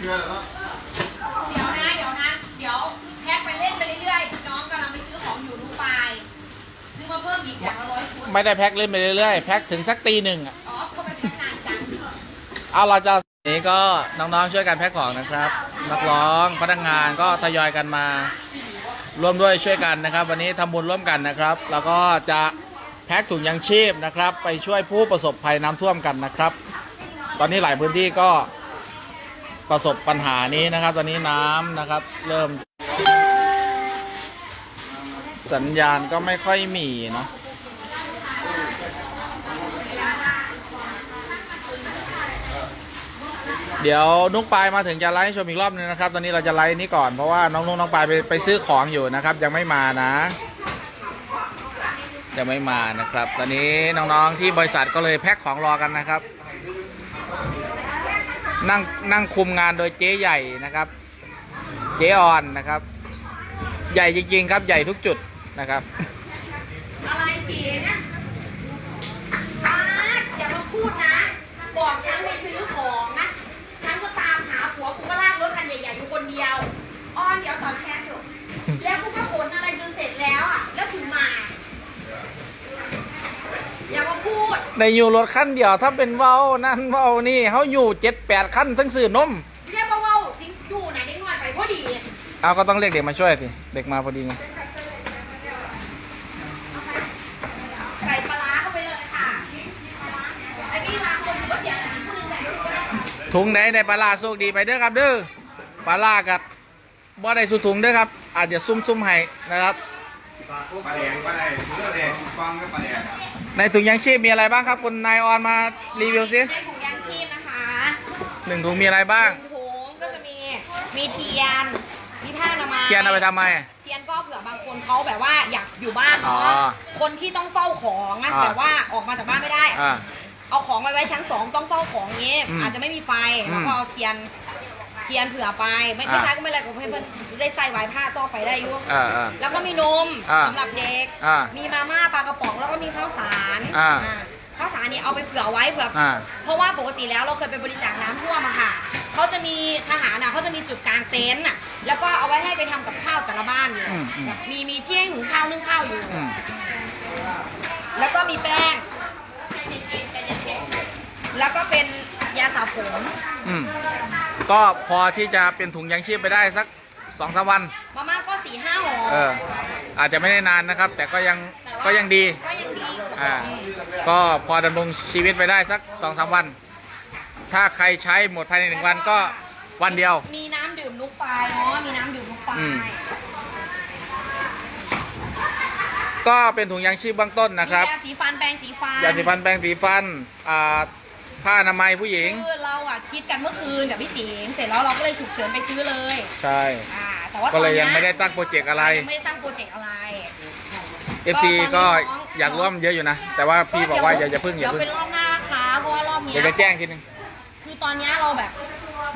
เชื่อแล้วเดี๋ยวนะ เดี๋ยวนะ เดี๋ยวแพ็คไปเล่นไปเรื่อยๆ น้องกำลังไปซื้อของอยู่ลูกปลายซื้อมาเพิ่มอีกอย่างละร้อยชุด ไม่ได้แพ็คเล่นไปเรื่อยๆ แพ็คถึงสักตีหนึ่งอะอ๋อเขาไปแพ็คนานจังเอาเราจะนี่ก็น้องๆช่วยกันแพ็คของนะครับ นักร้องพนักงานก็ทยอยกันมา ร่วมด้วยช่วยกันนะครับ วันนี้ทำบุญร่วมกันนะครับ แล้วก็จะแพ็คถุงยังชีพนะครับ ไปช่วยผู้ประสบภัยน้ำท่วมกันนะครับ ตอนนี้หลายพื้นที่ก็ ประสบปัญหานี้นะครับ ตอนนี้น้ำนะครับ เริ่ม สัญญาณก็ไม่ค่อยมีเนาะเดี๋ยวนุกปายมาถึงจะไลฟ์ชมอีกรอบนึงนะครับ ตอนนี้เราจะไลฟ์นี้ก่อนเพราะว่าน้องนุกน้องปายไปไปซื้อของอยู่นะครับ ยังไม่มานะ ยังไม่มานะครับ ตอนนี้น้องๆที่บริษัทก็เลยแพ็คของรอกันนะครับ นั่งนั่งคุมงานโดยเจ๊ใหญ่นะครับ เจ๊ออนนะครับ ใหญ่จริงๆครับใหญ่ทุกจุดนะครับอะไรสีเนี่ยอาร์ตอย่ามาพูดนะ บอกฉันไปซื้อของนะ ฉันก็ตามหาผัวกูก็ลากรถคันใหญ่ๆอยู่คนเดียวอ้อนเดี๋ยวต่อแชทอยู่ แล้วกูก็ขนอะไรจนเสร็จแล้วอะ แล้วถึงมาอย่ามา พูดในอยู่รถขั้นเดียวถ้าเป็นเว้านั่นเว้านี่เขาอยู่เจ็ดแปดขั้นทั้งสื่อนมเรียกว่าเว่าสิงอยู่ไหนเด็กน้อยไปพอดีเอาก็ต้องเรียกเด็กมาช่วยสิเด็กมาพอดีไงใส่ปลาร้าเข้าไปเลยค่ะไอ้นี่บางคนถือว่าเสียงอันนี้ผู้หนึงใส่ลูกก็ได้ถุงไหนในปลาร้าโชคดีไปเด้อครับเด้อปลาร้ากับบ่ได้สุถุงเด้อครับ อาจจะซุ่มๆให้นะครับ ปลาแดงปลาแดงเลือดแดงฟังก็ปลาแดง ในถุงยังชีพมีอะไรบ้างครับ คุณนายออนมารีวิวซิได้ถุงยางชีพนะคะหนึ่งถุงมีอะไรบ้าง ถุงก็จะมีมีเทียน มีผ้าอนามัยเทียนเอาไปทำไม เทียนก็เผื่อบางคนเขาแบบว่าอยากอยู่บ้านอ๋อเนาะคนที่ต้องเฝ้าของนะอ่าแต่ว่าออกมาจากบ้านไม่ได้ อ่า เอาของไปไว้ชั้นสองต้องเฝ้าของงี้ อืมอาจจะไม่มีไฟอืม แล้วก็เอาเทียน เทียนเผื่อไป ไม่ไม่อ่าใช่ก็ไม่เป็นไรก็ให้เพื่อนได้ใส่ไว้ผ้าต่อไปได้อยุ่อ่าอ่าแล้วก็มีนมอ่าสำหรับเด็ก อ่ามีมาม่าปลากระป๋องแล้วก็มีข้าวสารอ่า อ่าข้าวสารเนี่ยเอาไปเผื่อไว้เผื่ออ อ่า เพราะว่าปกติแล้วเราเคยไปบริจาคน้ำท่วมอะค่ะ เขาจะมีทหารอะเขาจะมีจุดกลางเต็นท์อะแล้วก็เอาไว้ให้ไปทำกับข้าวแต่ละบ้านอยู่อืมอืมแบบมีมีที่ให้หุงข้าวนึ่งข้าวอยู่ อืม แล้วก็มีแป้ง แล้วก็เป็น ยาสระผมอืมก็พอที่จะเป็นถุงยังชีพไปได้สักสองสามวัน มาม่าก็สี่ห้าห่อเออ อาจจะไม่ได้นานนะครับ แต่ก็ยังก็ยังดี ก็ยังดีกว่าอ่า ก็พอดำรงชีวิตไปได้สักสองสามวัน ถ้าใครใช้หมดภายในหนึ่งวันก็วันเดียว มีน้ำดื่มนุกปลายเนาะมีน้ำดื่มนุกปลาอืม ยก็เป็นถุงยางชีพเบื้องต้นนะครับ มียาสีฟันแปรงสีฟันยาสีฟันแปรงสีฟันอ่า ผ้าอนามัยผู้หญิง คือเราอะคิดกันเมื่อคืนกับพี่สิงห์เสร็จแล้วเราก็เลยฉุกเฉินไปซื้อเลยใช่ อ่าแต่ว่าก็เลยตอนยังนี้ไม่ได้ตั้งโปรเจกต์อะไร ยังไม่ได้ตั้งโปรเจกต์อะไร FC ก็ก็ตอนนี้น้องอยากร่วมเยอะอยู่นะ แต่ว่าพี่บอกว่าอย่าอย่าพึ่งอย่าเดี๋ยวพึ่งเป็นรอบหน้านะคะเพราะว่ารอบเนี้เดี๋ยยวจะแจ้งทีนึง คือตอนเนี้ยเราแบบ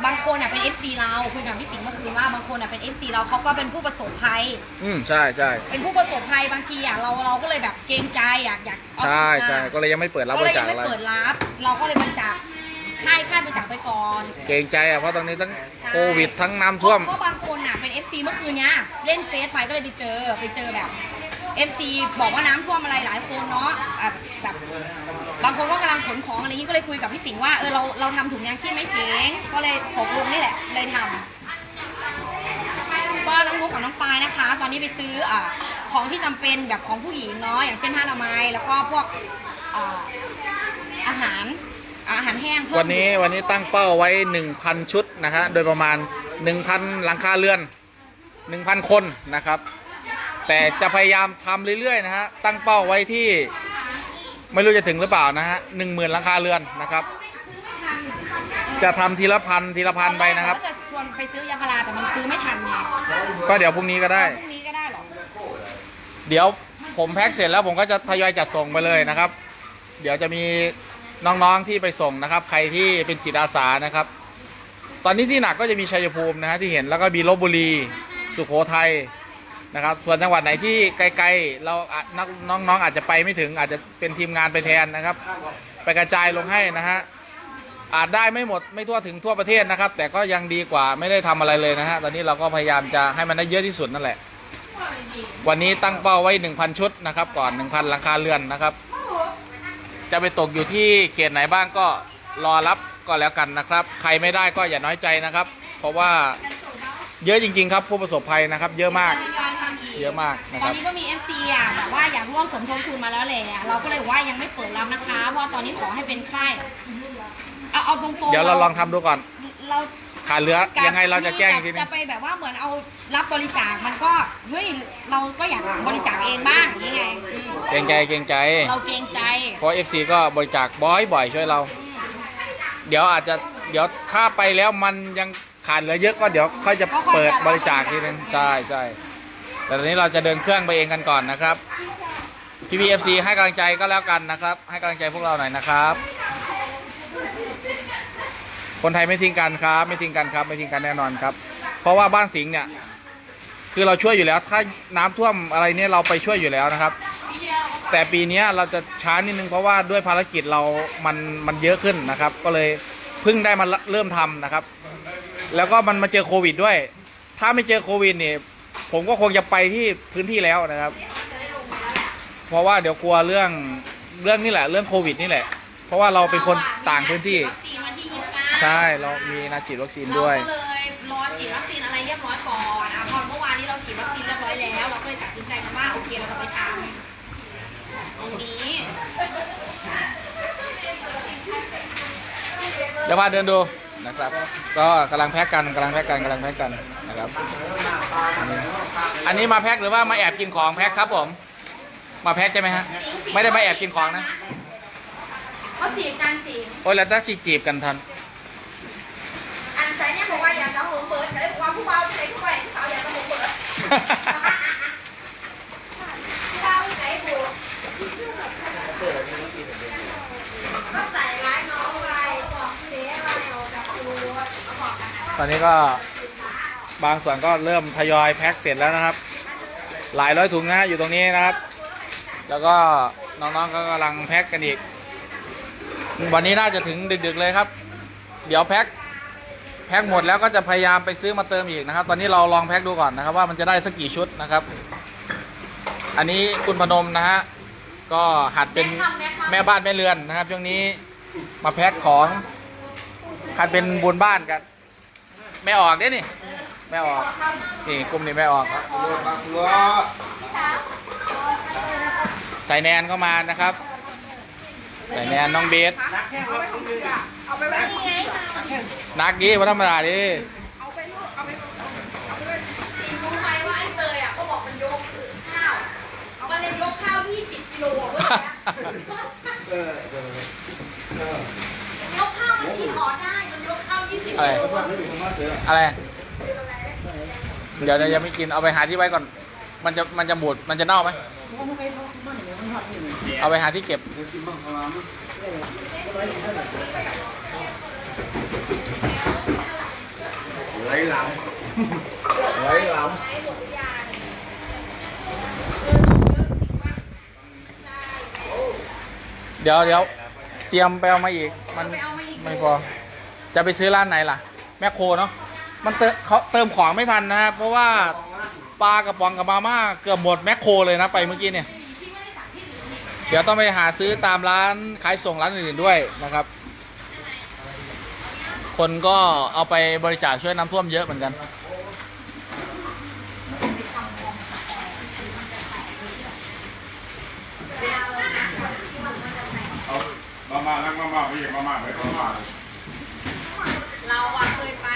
บางคนอะเป็น FC เราคุยกับพี่สิงห์เมื่อคืนว่าบางคนอะเป็น FC เราเขาก็เป็นผู้ประสบภัย อืมใช่ใช่เป็นผู้ประสบภัยบางทีอะเราเราก็เลยแบบเกรงใจอยากอยากเอาใช่ใช่อ่าก็เลยยังไม่เปิดรับบก็เลริยจายัคงไม่อะไรเปิดรับ เราก็เลยบริจาคค่ายค่ายบริจาคไปก่อน เกรงใจอะเพราะตอนนี้ทั้งใช่โควิดทั้งน้ำท่วม เพราะบางคนอะเป็น FC เมื่อคืนเนี้ยเล่นเฟซไปก็เลยไปเจอไปเจอแบบ FC บอกว่าน้ำท่วมอะไรหลายคนเนาะอะแบบบางคนก็กำลัง ของอะไรอย่างนี้ก็เลยคุยกับพี่สิงห์ว่าเออเราเราทำถุงยางชีพไหม่เก๋งก็เลยตกลงนี่แหละเลยทำก็น้องนุ๊กกับน้องปายนะคะ ตอนนี้ไปซื้ออะของที่จำเป็นแบบของผู้หญิงเนาะอย่างเช่นผ้าอนามัยแล้วก็พวกอ่าอาหารอาหารแห้งเพิ่มวันนี้วันนี้ตั้งเป้าไว้ 1,000 ชุดนะฮะโดยประมาณ 1,000 หลังคาเรือน 1,000 คนนะครับ แต่จะพยายามทำเรื่อยๆนะฮะตั้งเป้าไว้ที่ ไม่รู้จะถึงหรือเปล่านะฮะหนึ่งหมื่นหลังคาเรือนนะครับ จะทำทีละพันทีละพันไปนะครับตอแกว่าจะชวนไปซื้อยาพาราแต่มันซื้อไม่ทันไงก็เดี๋ยวพรุ่งนี้ก็ได้ พรุ่งนี้ก็ได้เหรอเดี๋ยวผมแพ็คเสร็จแล้วผมก็จะทยอยจัดส่งไปเลยนะครับ เดี๋ยวจะมีน้องๆที่ไปส่งนะครับ ใครที่เป็นจิตอาสานะครับ ตอนนี้ที่หนักก็จะมีชัยภูมินะฮะที่เห็นแล้วก็มีลบบุรี สุโขทัย นะครับ ส่วนจังหวัดไหนที่ไกลๆเราอาจนักน้องๆอาจจะไปไม่ถึง อาจจะเป็นทีมงานไปแทนนะครับ ไปกระจายลงให้นะฮะอาจได้ไม่หมดไม่ทั่วถึงทั่วประเทศนะครับ แต่ก็ยังดีกว่าไม่ได้ทำอะไรเลยนะฮะตอนนี้เราก็พยายามจะให้มันได้เยอะที่สุดนั่นแหละ วันนี้ตั้งเป้าไว้ 1,000 ชุดนะครับ ก่อน 1,000หลังคาเรือนนะครับ จะไปตกอยู่ที่เขตไหนบ้างก็รอรับก็แล้วกันนะครับ ใครไม่ได้ก็อย่าน้อยใจนะครับ เพราะว่า เยอะจริง ๆ ครับผู้ประสบภัยนะครับ เยอะมาก ทยอยทำอีกเยอะมากนะตคอนรับ นี้ก็มี FC อะแบบว่าอยากร่วมสมทบทุนมาแล้วแหละเราก็เลยบอกว่ายังไม่เปิดรับนะคะ เพราะว่าตอนนี้ขอให้เป็นค่ายเอาเอาตรงๆเดี๋ยวเราลองทำดูก่อน เรา ขาดเหลือยังไงเราจะแจ้งอีกทีนึจะงไปแบบว่าเหมือนเอารับบริจาคมันก็เฮ้ยเราก็อยากบริจาคเองบ้างนี่ไงอืมเกรงใจเกรงใจ เราเกรงใจเพราะ FC ก็บริจาคบ่อยๆช่วยเรา เดี๋ยวอาจจะเดี๋ยวถ้าไปแล้วมันยัง ขาดเหลือเยอะก็เดี๋ยวค่อยจะเปิดบริจาคทีนึงใช่ใช่แต่ตอนนี้เราจะเดินเครื่องไปเองกันก่อนนะครับพี่พีเอฟซีให้กำลังใจก็แล้วกันนะครับ ให้กำลังใจพวกเราหน่อยนะครับ คนไทยไม่ทิ้งกันครับ ไม่ทิ้งกันครับ ไม่ทิ้งกันแน่นอนครับ เพราะว่าบ้านสิงห์เนี่ย คือเราช่วยอยู่แล้ว ถ้าน้ำท่วมอะไรเนี่ยเราไปช่วยอยู่แล้วนะครับ แต่ปีเนี้ยเราจะช้านิดนึงเพราะว่าด้วยภารกิจเรามันมันเยอะขึ้นนะครับ ก็เลยเพิ่งได้มาเริ่มทำนะครับ แล้วก็มันมาเจอโควิดด้วย ถ้าไม่เจอโควิดเนี่ยผมก็คงจะไปที่พื้นที่แล้วนะครับ เพราะว่าเดี๋ยวกลัวเรื่องเรื่องนี่แหละ เรื่องโควิดนี่แหละ เพราะว่าเราเป็นคนต่างพื้นที่ วัคซีนวันที่ยี่สิบเก้าใช่เรามีนัดฉีดวัคซีนด้วย เราก็เลยรอฉีดวัคซีนอะไรเรียบร้อยก่อนอะพอเมื่อวานนี้เราฉีดวัคซีนเรียบร้อยแล้ว เราก็เลยตัดสินใจกันว่าโอเคเราจะไปทำตรงนี้ เดี๋ยวพาเดินดู นะครับ ก็กำลังแพ็กกันกำลังแพ็กกันกำลังแพ็กกันนะครับอันนี้อันนี้มาแพ็กหรือว่ามาแอบกินของแพ็กครับผม มาแพ็กใช่ไหมฮะไม่ได้มาแอบกินของนะเขาจีบกันสิโอ้ยแล้วถ้าจีจีบกันทันอันใจเนี่ยบอกว่าอยากจะหงเปิดแต่ได้บอกว่าผู้เบาที่ไหนผู้ใหญ่ผู้สาวอยากจะหงเปิดผู้เบาที่ไหนผู้ก็ใส่ร้ายน้องไปบอกเสียอะไรออกจากตัวเอาบอกกันนะ ตอนนี้ก็บางส่วนก็เริ่มทยอยแพ็กเสร็จแล้วนะครับ หลายร้อยถุงนะฮะอยู่ตรงนี้นะครับ แล้วก็น้องๆก็กำลังแพ็กกันอีก วันนี้น่าจะถึงดึกๆเลยครับ เดี๋ยวแพ็กแพ็กหมดแล้วก็จะพยายามไปซื้อมาเติมอีกนะครับ ตอนนี้เราลองแพ็กดูก่อนนะครับว่ามันจะได้สักกี่ชุดนะครับ อันนี้คุณพนมนะฮะก็หัดเป็นแม่บ้านแม่เรือนนะครับช่วงนี้มาแพ็กของหัดเป็นบุญบ้านกัน แม่ออกเด้นี่แม่ออกนี่กลุ่มนี้แม่ออกครับใส่แนนเข้ามานะครับใส่แนนน้องเบสนักดีว่าธรรมดาดิรู้ไหมว่าไอ้เตยอะเขาบอกมันยกข้าวมันเลยยกข้าว 20 กิโลเว้ย เออเออเออย กข้าวมันที่ขอได้มันยกข้าว 20กิ อะไรโลว่าไม่มีคำว่าเสืออะไร เดี๋ยวเดี๋ยวยังไม่กินเอาไปหาที่ไว้ก่อน มันจะมันจะบูดมันจะเน่าไหมเอาไปหาที่เก็บเดี๋ยวกินบ้างพลังไหลหลังไหลหลังเดี๋ยวเดี๋ยวเตรียมไปเอามาอีก มันไม่พอ จะไปซื้อร้านไหนล่ะ แมคโครเนาะมันเติมเขาเติมของไม่ทันนะครับเพราะว่าปลากระป๋องกับมาม่าเกือบหมดแมคโครเลยนะไปเมื่อกี้เนี่ยเดี๋ยวต้องไปหาซื้อตามร้านขายส่งร้านอื่นๆด้วยนะครับ คนก็เอาไปบริจาคช่วยน้ำท่วมเยอะเหมือนกัน มามานั่งมามาพี่มามาไปมามาเราอะเคยไป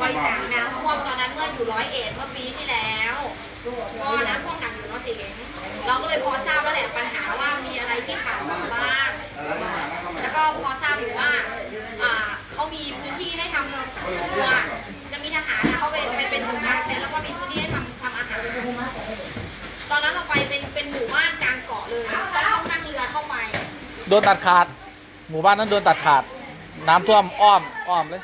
บริจาคน้ำท่วมตอนนั้นเมื่ออยู่ ร้อยเอ็ดเมื่อปีที่แล้วก็น้ำท่วมหนักอยู่เนาะสิงเราก็เลยพอทราบว่าแหละปัญหาว่ามีอะไรที่ขาดตกบ้างแล้วก็พอทราบอยู่ว่าอ่าเขามีพื้นที่ให้ทำครัวจะมีทหารนะเขาไปไปเป็นหมู่บ้านแล้วก็มีพื้นที่ให้ทำทำอาหารตอนนั้นเราไปเป็นเป็นหมู่บ้านกลางเกาะเลยต้องนั่งเรือเข้าไปโดนตัดขาด หมู่บ้านนั้นโดนตัดขาด น้ำท่วมอ้อมอ้อมเลย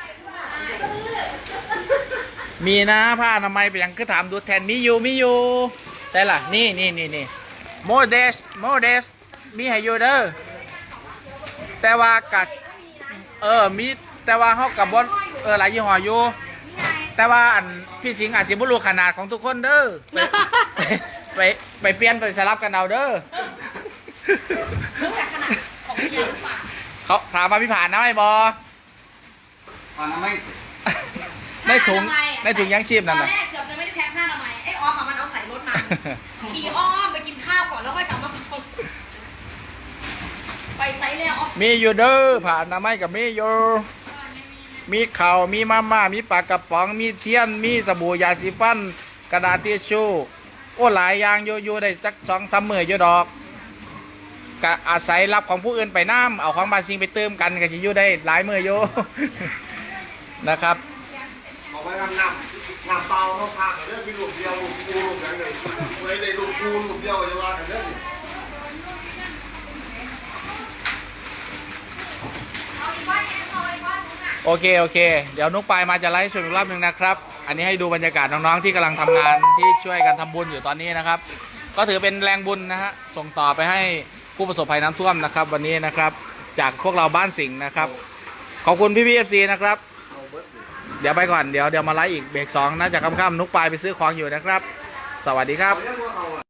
มีนะผ้าอนามัยไปยังคือถามดูแทนมีอยู่มีอยู่ใช่ล่ะนี่นี่นี่นี่โมเดสโมเดสมีให้อยู่เด้อแต่ว่ากัดเออมีแต่ว่าเขากับบดเออหลายยี่ห้ออยู่นี่ไงแต่ว่าอันพี่สิงห์อาจสิบ่รู้ขนาดของทุกคนเด้อไปไปไปเปลี่ยนไปสลับกันเอาเด้อรู้จักขนาดของเบียร์หรือเปล่าเขาถามมาพี่ผ่านนะไอ้บอตอนนั้นไม่ในถุง ในถุงยังชีพนั่นตอนน่ะแรกเกือบจะไม่ได้แพ็คหน้าทำไมยไอ้ออฟอะมันเอาใส่รถมาขี่อ้อมไปกินข้าวก่อนแล้วค่อยกลับมาส่งไปไซส์แล้วออฟมีอยู่เด้อผ่านนะไม่กับมีอยู่มีข่าวมีมาม่ามีปลากระป๋อง มีเทียน มีสบู่ยาสีฟัน กระดาษทิชชู่ โอ้หลายอย่างอยู่อยู่ได้จักสองสามมืออยู่ดอกกะอาศัยรับของผู้อื่นไปน้ำเอาของบาซิงไปเติมกันก็สิอยู่ได้หลายมืออยู่ นะครับ เอาไว้นำนำนำเปล่าเขาพากันเรื่องมีลูกเดียวลูกกูลูกอย่างหนึ่งไว้ในลูกกูลูกเดียวจะว่ากันเรื่องเอาอีกก้อนเนี่ยโอเค โอเค เดี๋ยวนุกปายมาจะไลฟ์ชมอีกรอบหนึ่งนะครับ อันนี้ให้ดูบรรยากาศน้องๆที่กำลังทำงานที่ช่วยกันทำบุญอยู่ตอนนี้นะครับ ก็ถือเป็นแรงบุญนะฮะส่งต่อไปให้ผู้ประสบภัยน้ำท่วมนะครับ วันนี้นะครับ จากพวกเราบ้านสิงห์นะครับ ขอบคุณพี่พีเอฟซีนะครับ เดี๋ยวไปก่อนเดี๋ยวเดี๋ยวมาไลฟ์อีกเบรกสองน่าจะค่ำๆนุกปายไปซื้อของอยู่นะครับ สวัสดีครับ